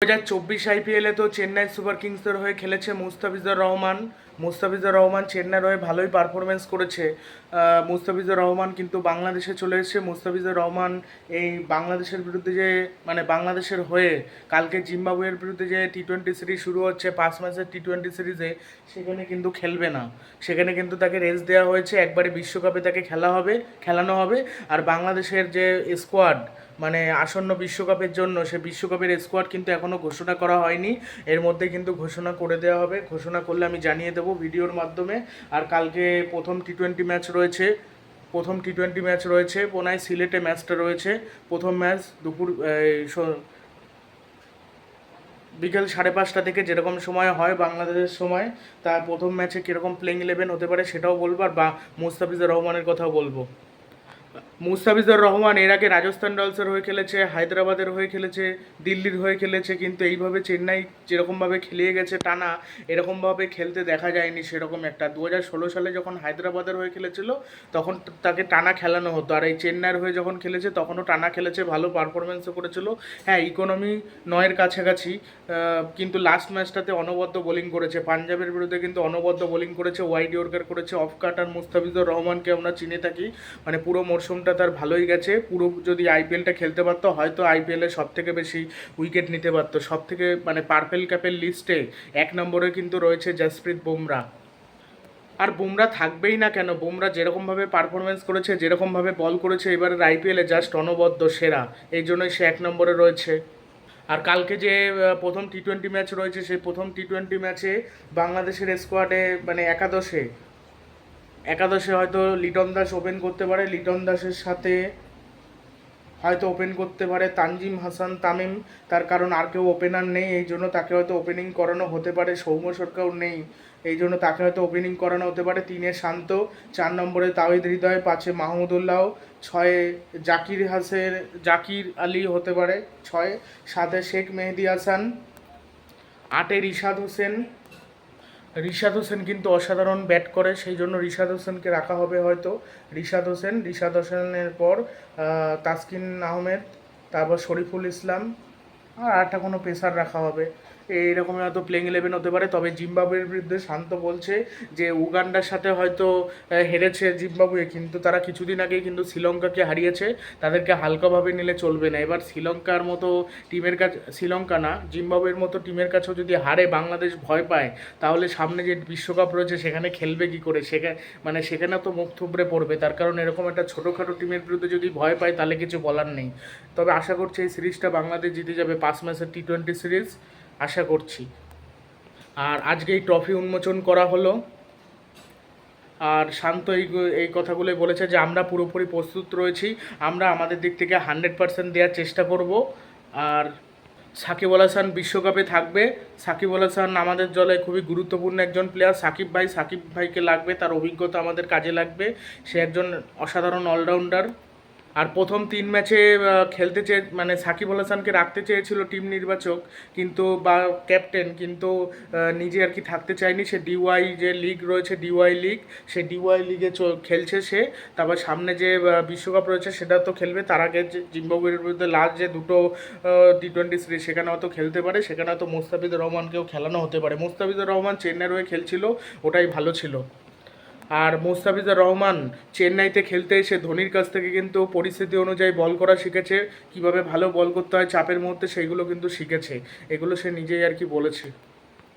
দু হাজার চব্বিশ আইপিএলে তো চেন্নাই সুপার কিংসের হয়ে খেলেছে মুস্তাফিজুর রহমান। মুস্তাফিজুর রহমান চেন্নাইয়ের হয়ে ভালোই পারফরমেন্স করেছে। মুস্তাফিজুর রহমান কিন্তু বাংলাদেশে চলে এসেছে। মুস্তাফিজুর রহমান এই বাংলাদেশের বিরুদ্ধে যে মানে বাংলাদেশের হয়ে কালকে জিম্বাবুয়ের বিরুদ্ধে যে টি টোয়েন্টি সিরিজ শুরু হচ্ছে, পাঁচ ম্যাচের টি টোয়েন্টি সিরিজে সেখানে কিন্তু খেলবে না। সেখানে কিন্তু তাকে রেস্ট দেওয়া হয়েছে। একবারে বিশ্বকাপে তাকে খেলা হবে, খেলানো হবে। আর বাংলাদেশের যে স্কোয়াড মানে আসন্ন বিশ্বকাপের জন্য সে বিশ্বকাপের স্কোয়াড কিন্তু এখনও ঘোষণা করা হয়নি। এর মধ্যে কিন্তু ঘোষণা করে দেওয়া হবে। ঘোষণা করলে আমি জানিয়ে দেবো ভিডিওর মাধ্যমে। আর কালকে প্রথম টি টোয়েন্টি ম্যাচ রয়েছে। প্রথম টি টোয়েন্টি ম্যাচ রয়েছে। পোনায় সিলেটে ম্যাচটা রয়েছে। প্রথম ম্যাচ দুপুর বিকেল সাড়ে পাঁচটা থেকে যেরকম সময় হয় বাংলাদেশের সময়, তা প্রথম ম্যাচে কীরকম প্লেইং ইলেভেন হতে পারে সেটাও বলব। আর বা, মুস্তাফিজুর রহমানের কথাও বলব। মুস্তাফিজুর রহমান এর আগে রাজস্থান রয়্যালসের হয়ে খেলেছে, হায়দ্রাবাদের হয়ে খেলেছে, দিল্লির হয়ে খেলেছে, কিন্তু এইভাবে চেন্নাই যেরকমভাবে খেলিয়ে গেছে টানা, এরকমভাবে খেলতে দেখা যায়নি সেরকম একটা। দু হাজার ষোলো সালে যখন হায়দ্রাবাদের হয়ে খেলেছিল, তখন তাকে টানা খেলানো হতো। আর এই চেন্নাইয়ের হয়ে যখন খেলেছে, তখনও টানা খেলেছে, ভালো পারফরমেন্সও করেছিল। হ্যাঁ ইকোনমি নয়ের কাছাকাছি কিন্তু লাস্ট ম্যাচটাতে অনবদ্য বোলিং করেছে। পাঞ্জাবের বিরুদ্ধে কিন্তু অনবদ্য বোলিং করেছে ওয়াইড ইয়র্কার করেছে অফ কাট আর মুস্তাফিজুর রহমানকে আমরা চিনে থাকি। মানে পুরো মরশুমটা তার ভালোই গেছে। পুরো যদি আইপিএলটা খেলতে পারতো, হয়তো আইপিএলে সব থেকে বেশি উইকেট নিতে পারতো। সব থেকে মানে পার্পেল ক্যাপের লিস্টে এক নম্বরে কিন্তু রয়েছে জসপ্রীত বুমরা। আর বুমরা থাকবেই না কেন? বুমরা যেরকমভাবে পারফরমেন্স করেছে, যেরকমভাবে বল করেছে এবারের আইপিএলে জাস্ট অনবদ্য সেরা। এই জন্যই সে এক নম্বরে রয়েছে। আর কালকে যে প্রথম টি টোয়েন্টি ম্যাচ রয়েছে, সেই প্রথম টি টোয়েন্টি ম্যাচে বাংলাদেশের স্কোয়াডে মানে একাদশে একাদশে হয়তো লিটন দাস ওপেন করতে পারে, লিটন দাসের সাথে হয়তো ওপেন করতে পারে তানজিম হাসান তামিম, তার কারণ আর কেউ ওপেনার নেই, এই জন্য তাকে হয়তো ওপেনিং করানো হতে পারে, সৌম্য সরকারও নেই, এই জন্য তাকে হয়তো ওপেনিং করানো হতে পারে, তিনে শান্ত, চার নম্বরে তাওহিদ হৃদয়, পাঁচে মাহমুদুল্লাহ, ছয়ে জাকির হাসের, জাকির আলী হতে পারে, ছয়, সাতে শেখ মেহেদি হাসান, আটে রিশাদ হোসেন রিশাদ হোসেন কিন্তু অসাধারণ ব্যাট করে, সেই জন্য রিশাদ হোসেনকে রাখা হবে হয়তো। রিশাদ হোসেন, রিশাদ হোসেনের পর তাসকিন আহমেদ, তারপর শরীফুল ইসলাম, আর একটা কোনো পেসার রাখা হবে। এইরকম হয়তো প্লেইং ইলেভেন হতে পারে। তবে জিম্বাবুয়ের বিরুদ্ধে শান্ত বলছে যে, উগান্ডার সাথে হয়তো হেরেছে জিম্বাবুয়ে, কিন্তু তারা কিছুদিন আগেই কিন্তু শ্রীলঙ্কাকে হারিয়েছে। তাদেরকে হালকাভাবে নিলে চলবে না। এবার শ্রীলঙ্কার মতো টিমের কাছে, শ্রীলঙ্কা না, জিম্বাবুয়ের মতো টিমের কাছেও যদি হারে বাংলাদেশ ভয় পায়, তাহলে সামনে যে বিশ্বকাপ রয়েছে, সেখানে খেলবে কি করে? সেখানে মানে সেখানে তো মুখ থুবড়ে পড়বে। তার কারণ এরকম একটা ছোটোখাটো টিমের বিরুদ্ধে যদি ভয় পায়, তাহলে কিছু বলার নেই। তবে আশা করছি এই সিরিজটা বাংলাদেশ জিতে যাবে পাঁচ ম্যাচের টি টোয়েন্টি সিরিজ। আশা করছি। আর আজকে এই ট্রফি উন্মোচন করা হলো। আর শান্ত এই এই কথাগুলোই বলেছে যে, আমরা পুরোপুরি প্রস্তুত রয়েছি। আমরা আমাদের দিক থেকে হান্ড্রেড পার্সেন্ট দেওয়ার চেষ্টা করব। আর সাকিব আল হাসান বিশ্বকাপে থাকবে। সাকিব আল হাসান আমাদের দলে খুবই গুরুত্বপূর্ণ একজন প্লেয়ার সাকিব ভাই, সাকিব ভাইকে লাগবে, তার অভিজ্ঞতা আমাদের কাজে লাগবে। সে একজন অসাধারণ অলরাউন্ডার আর প্রথম তিন ম্যাচে খেলতে চেয়ে মানে সাকিব আল হাসানকে রাখতে চেয়েছিল টিম নির্বাচক, কিন্তু বা ক্যাপ্টেন, কিন্তু নিজে আর কি থাকতে চায়নি। সে ডিওয়াই যে লিগ রয়েছে ডিওয়াই লিগ, সে ডিওয়াই লিগে খেলছে সে। তারপর সামনে যে বিশ্বকাপ রয়েছে, সেটা তো খেলবে। তার আগে যে, জিম্বাবুয়ের বিরুদ্ধে লাস্ট যে দুটো টি টোয়েন্টি সিরিজ সেখানে হয়তো খেলতে পারে। সেখানে হয়তো মুস্তাফিজুর রহমানকেও খেলানো হতে পারে। মুস্তাফিজুর রহমান চেন্নাইয়ের হয়ে খেলছিল, ওটাই ভালো ছিল। আর মোস্তাফিজুর রহমান চেন্নাইতে খেলতে এসে ধোনির কাছ থেকে কিন্তু পরিস্থিতি অনুযায়ী বল করা শিখেছে। কীভাবে ভালো বল করতে হয় চাপের মুহূর্তে সেইগুলো কিন্তু শিখেছে। এগুলো সে নিজেই আর কি বলেছে।